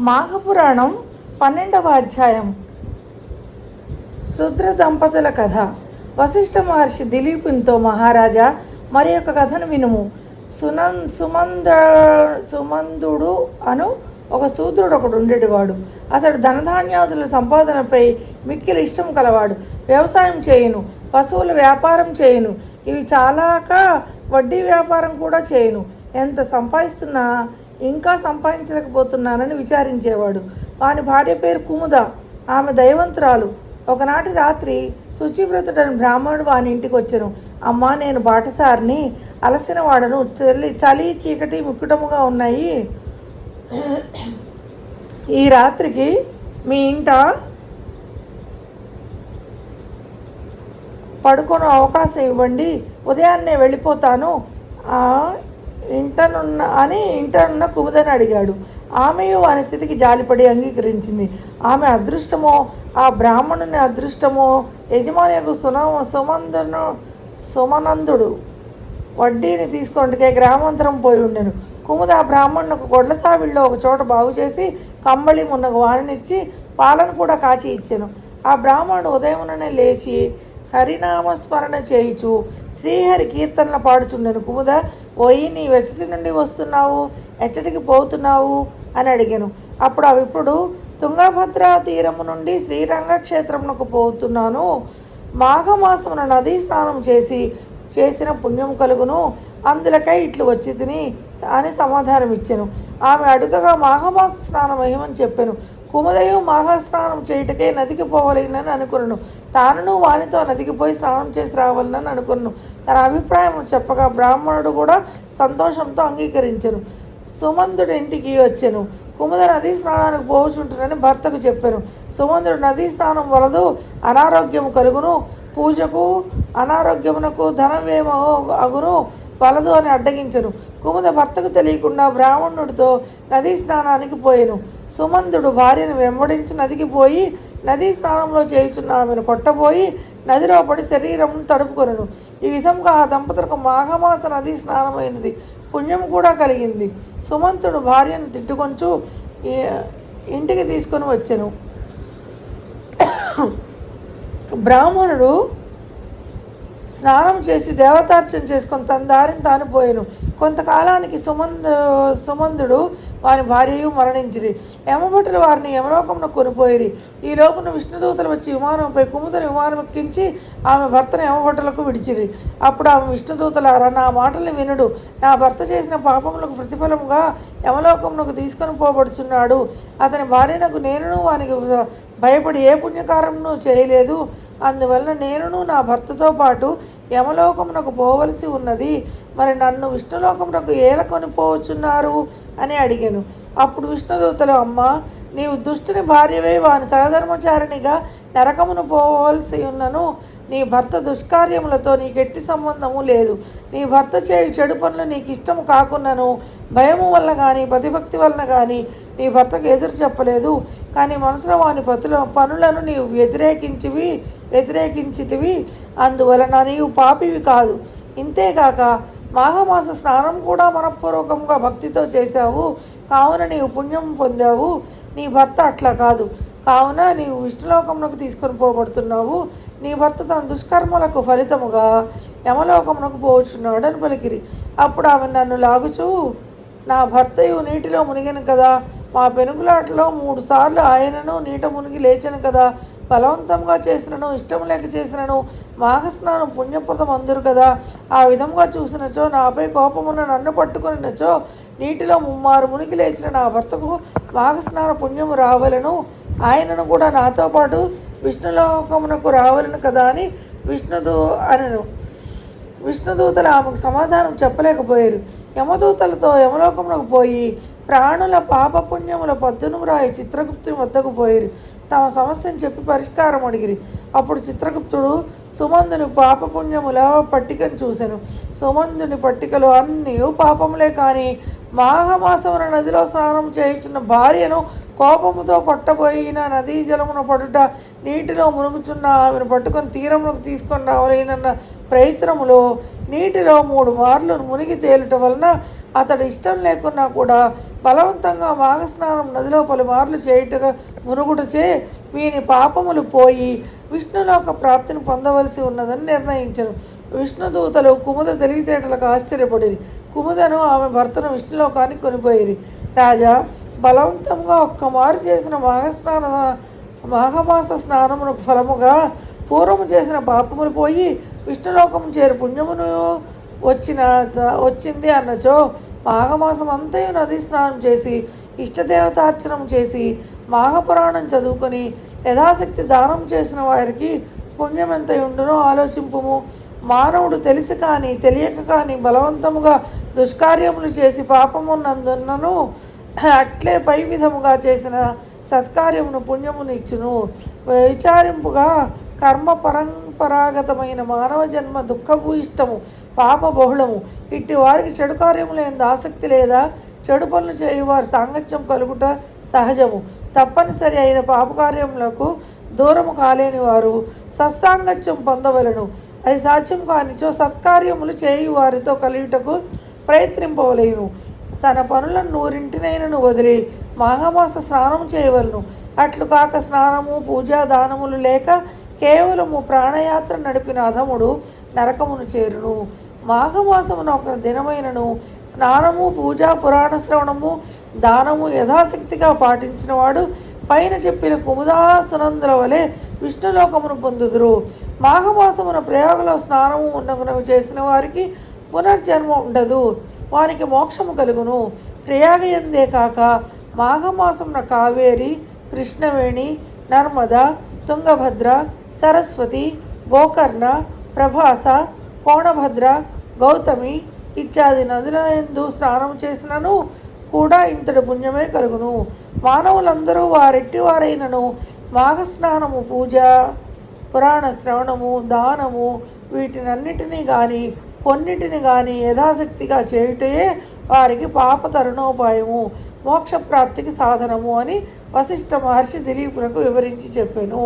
మాఘపురాణం పన్నెండవ అధ్యాయం. శుద్ర దంపతుల కథ. వశిష్ఠ మహర్షి దిలీపునితో మహారాజా మరి ఒక కథను వినుము. సునం సుమంద సుమందుడు అను ఒక శూద్రుడు ఒకడు ఉండేటివాడు. అతడు ధనధాన్యాదుల సంపాదనపై మిక్కిలి ఇష్టం కలవాడు. వ్యవసాయం చేయును పశువుల వ్యాపారం చేయును. ఇవి చాలాక వడ్డీ వ్యాపారం కూడా చేయును. ఎంత సంపాదిస్తున్నా ఇంకా సంపాదించలేకపోతున్నానని విచారించేవాడు. వాని భార్య పేరు కుముద. ఆమె దైవంతురాలు. ఒకనాటి రాత్రి శుచివ్రతుడని బ్రాహ్మణుడు వాని ఇంటికి వచ్చాను. అమ్మా నేను బాటసారిని అలసిన వాడను చలి చలి చీకటి ముక్కుటముగా ఉన్నాయి. ఈ రాత్రికి మీ ఇంట పడుకునే అవకాశం ఇవ్వండి. ఉదయాన్నే వెళ్ళిపోతాను. ఇంటనున్న అని ఇంటనున్న కుముదని అడిగాడు. ఆమెయు వాని స్థితికి జాలిపడి అంగీకరించింది. ఆమె అదృష్టమో ఆ బ్రాహ్మణుని అదృష్టమో యజమానియకు సున సుమందును సుమనందుడు వడ్డీని తీసుకొంటకే గ్రామాంతరం పోయి ఉండెను. కుముద ఆ బ్రాహ్మణులకు గొడ్ల సావిల్లో ఒక చోట బాగు చేసి కంబళి మున్నకు వానినిచ్చి పాలను కూడా కాచి ఇచ్చాను. ఆ బ్రాహ్మణుడు ఉదయముననే లేచి హరినామస్మరణ చేయుచు శ్రీహరి కీర్తనలు పాడుచుండెను. కుముద పోయి నీ వెచ్చటి నుండి వస్తున్నావు ఎచ్చటికి పోతున్నావు అని అడిగాను. అప్పుడు అవి ఇప్పుడు తుంగభద్ర తీరము నుండి శ్రీరంగ క్షేత్రమునకు పోతున్నాను. మాఘమాసమున నదీ స్నానం చేసి చేసిన పుణ్యం కలుగును. అందులకై ఇట్లు వచ్చి తిని అని సమాధానం ఇచ్చాను ఆమె అడుగగా మాఘమాస స్నానం మహిమని చెప్పాను. కుమదయం మాఘ స్నానం చేయుటకే నదికి పోవలేనని అనుకున్నాను తానును వానితో నదికి పోయి స్నానం చేసి రావాలని అనుకున్నాను తన అభిప్రాయం చెప్పగా బ్రాహ్మణుడు కూడా సంతోషంతో అంగీకరించను. సుమంతుడి ఇంటికి వచ్చాను. కుముద నదీ స్నానానికి పోవచుంటునని భర్తకు చెప్పాను. సుమంతుడు నదీ స్నానం వలదు అనారోగ్యము కలుగును. పూజకు అనారోగ్యమునకు ధనమేమో అగును వలదు అని అడ్డగించను. కుముద భర్తకు తెలియకుండా బ్రాహ్మణుడితో నదీ స్నానానికి పోయాను. సుమంతుడు భార్యను వెంబడించి నదికి పోయి నదీ స్నానంలో చేయుచున్న ఆమెను కొట్టబోయి నదిలో పడి శరీరం తడుపుకొనను. ఈ విధంగా ఆ దంపతులకు మాఘమాస నదీ స్నానమైనది. పుణ్యం కూడా కలిగింది. సుమంతుడు భార్యను తిట్టుకొంచు ఇంటికి తీసుకొని వచ్చాను. బ్రాహ్మణుడు స్నానం చేసి దేవతార్చన చేసుకొని తన దారిని తాను పోయాను. కొంతకాలానికి సుమంద సుమందుడు వారి భార్యయు మరణించిరి. యమభటులు వారిని యమలోకమున కొనిపోయిరి. ఈ లోపున విష్ణుదూతలు వచ్చి విమానంపై కుముదని విమానం ఎక్కించి ఆమె భర్తను యమభటులకు విడిచిరి. అప్పుడు ఆమె విష్ణుదూతలారా నా మాటల్ని వినుడు. నా భర్త చేసిన పాపములకు ప్రతిఫలముగా యమలోకమునకు తీసుకొని పోబడుచున్నాడు. అతని భార్యనకు నేనును వానికి భయపడి ఏ పుణ్యకారమును చేయలేదు. అందువలన నేనును నా భర్తతో పాటు యమలోకమునకు పోవలసి ఉన్నది. మరి నన్ను విష్ణులోకమునకు ఏల కొనిపోవచ్చున్నారు అని అడిగాను. అప్పుడు విష్ణుదూతలు అమ్మ నీవు దుష్టుని భార్యవే వాని సహధర్మచారిణిగా నరకమును పోవలసి ఉన్నను నీ భర్త దుష్కార్యములతో నీకెట్టి సంబంధము లేదు. నీ భర్త చేయు చెడు పనులు నీకు ఇష్టము కాకున్నను. భయము వల్ల కానీ ప్రతిభక్తి వలన కానీ నీ భర్తకు ఎదురు చెప్పలేదు. కానీ మనసులో వాని పతుల పనులను నీవు వ్యతిరేకించివి వ్యతిరేకించితివి. అందువలన నీవు పాపివి కాదు. ఇంతేకాక మాఘమాస స్నానం కూడా మనపూర్వకంగా భక్తితో చేశావు. కావున నీవు పుణ్యం పొందావు. నీ భర్త అట్లా కాదు. కావున నీవు విష్ణులోకమునకు తీసుకొని పోబడుతున్నావు. నీ భర్త తన దుష్కర్మలకు ఫలితముగా యమలోకమునకు పోవచ్చున్నాడు అని పలికిరి. అప్పుడు ఆమె నన్ను లాగుచూ నా భర్తయు నీటిలో మునిగాను కదా. మా పెనుగులాటలో మూడు సార్లు ఆయనను నీట మునిగి లేచను కదా. బలవంతంగా చేసినను ఇష్టం లేక చేసినను మాఘస్నానం పుణ్యప్రదం అందరు కదా. ఆ విధంగా చూసినచో నాపై కోపమున్న నన్ను పట్టుకునినచో నీటిలో ముమ్మారు మునిగి లేచిన నా భర్తకు మాఘస్నాన పుణ్యము రావలను. ఆయనను కూడా నాతో పాటు విష్ణులోకమునకు రావలను కదా అని విష్ణుదు అనను. విష్ణుదూతలు ఆమెకు సమాధానం చెప్పలేకపోయారు. యమదూతలతో యమలోకమునకు పోయి ప్రాణుల పాపపుణ్యముల పద్దును రాయి చిత్రగుప్తుని వద్దకు పోయిరి. తమ సమస్యను చెప్పి పరిష్కారం అడిగిరి అప్పుడు చిత్రగుప్తుడు సుమందుని పాపపుణ్యముల పట్టికను చూశాను సుమందుని పట్టికలు అన్నీ పాపములే కానీ మాఘమాసమున నదిలో స్నానం చేయించిన భార్యను కోపముతో కొట్టబోయిన నదీ జలమున పడుట నీటిలో మునుగుచున్న ఆమెను పట్టుకొని తీరమునకు తీసుకొని రావాలనన్న ప్రయత్నములో నీటిలో మూడు మార్లు మునిగి తేలుట వలన అతడు ఇష్టం లేకున్నా కూడా బలవంతంగా మాఘస్నానం నదిలో పలుమార్లు చేయుటగా మునుగుటచే వీని పాపములు పోయి విష్ణులోక ప్రాప్తిని పొందవలసి ఉన్నదని నిర్ణయించను. విష్ణుదూతలు కుముద తెలివితేటలకు ఆశ్చర్యపడిరి. కుముదను ఆమె భర్తను విష్ణులోకానికి కొనిపోయిరి. రాజా బలవంతంగా ఒక్కమారు చేసిన మాఘస్నాన మాఘమాస స్నానమును ఫలముగా పూర్వము చేసిన పాపములు పోయి విష్ణులోకము చేరు పుణ్యమును వచ్చిన వచ్చింది అన్నచో మాఘమాసం అంతయు నది స్నానం చేసి ఇష్టదేవతార్చనం చేసి మాఘపురాణం చదువుకొని యథాశక్తి దానం చేసిన వారికి పుణ్యం ఎంత ఉండునో ఆలోచింపుము. మానవుడు తెలిసి కానీ తెలియక కానీ బలవంతముగా దుష్కార్యములు చేసి పాపమున్నందున్నను అట్లే పై విధముగా చేసిన సత్కార్యమును పుణ్యమును ఇచ్చును. విచారింపుగా కర్మ పరంపరాగతమైన మానవ జన్మ దుఃఖభూయిష్టము పాప బహుళము. ఇట్టి వారికి చెడు కార్యములు ఎందు ఆసక్తి లేదా చెడు పనులు చేయువారు సాంగత్యం కలుగుట సహజము. తప్పనిసరి అయిన పాపకార్యములకు దూరము కాలేని వారు సత్సాంగత్యం పొందవలను. అది సాధ్యం కానిచో సత్కార్యములు చేయు వారితో కలియుటకు ప్రయత్నింపవలేను. తన పనులను నూరింటినైనను వదిలి మాఘమాస స్నానం చేయవలను. అట్లు కాక స్నానము పూజా దానములు లేక కేవలము ప్రాణయాత్ర నడిపిన అధముడు నరకమును చేరును. మాఘమాసమున ఒక దినమైనను స్నానము పూజ పురాణ శ్రవణము దానము యథాశక్తిగా పాటించినవాడు పైన చెప్పిన కుముదాసునందుల వలె విష్ణులోకమును పొందుదురు. మాఘమాసమున ప్రయోగంలో స్నానము ఉన్నగునవి చేసిన వారికి పునర్జన్మ ఉండదు. వారికి మోక్షము కలుగును. ప్రయాగయందే కాక మాఘమాసమున కావేరి కృష్ణవేణి నర్మద తుంగభద్ర సరస్వతి గోకర్ణ ప్రభాస కోణభద్ర గౌతమి ఇత్యాది నదుల ఎందు స్నానం చేసినను కూడా ఇంతటి పుణ్యమే కలుగును. మానవులందరూ వారెట్టి వారైనను మాఘస్నానము పూజ పురాణ శ్రవణము దానము వీటినన్నిటినీ కానీ కొన్నిటిని కానీ యథాశక్తిగా చేయుటయే వారికి పాప తరుణోపాయము మోక్షప్రాప్తికి సాధనము అని వశిష్ఠ మహర్షి దిలీపులకు వివరించి చెప్పాను.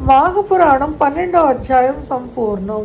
మాఘపురాణం పన్నెండవ అధ్యాయం సంపూర్ణం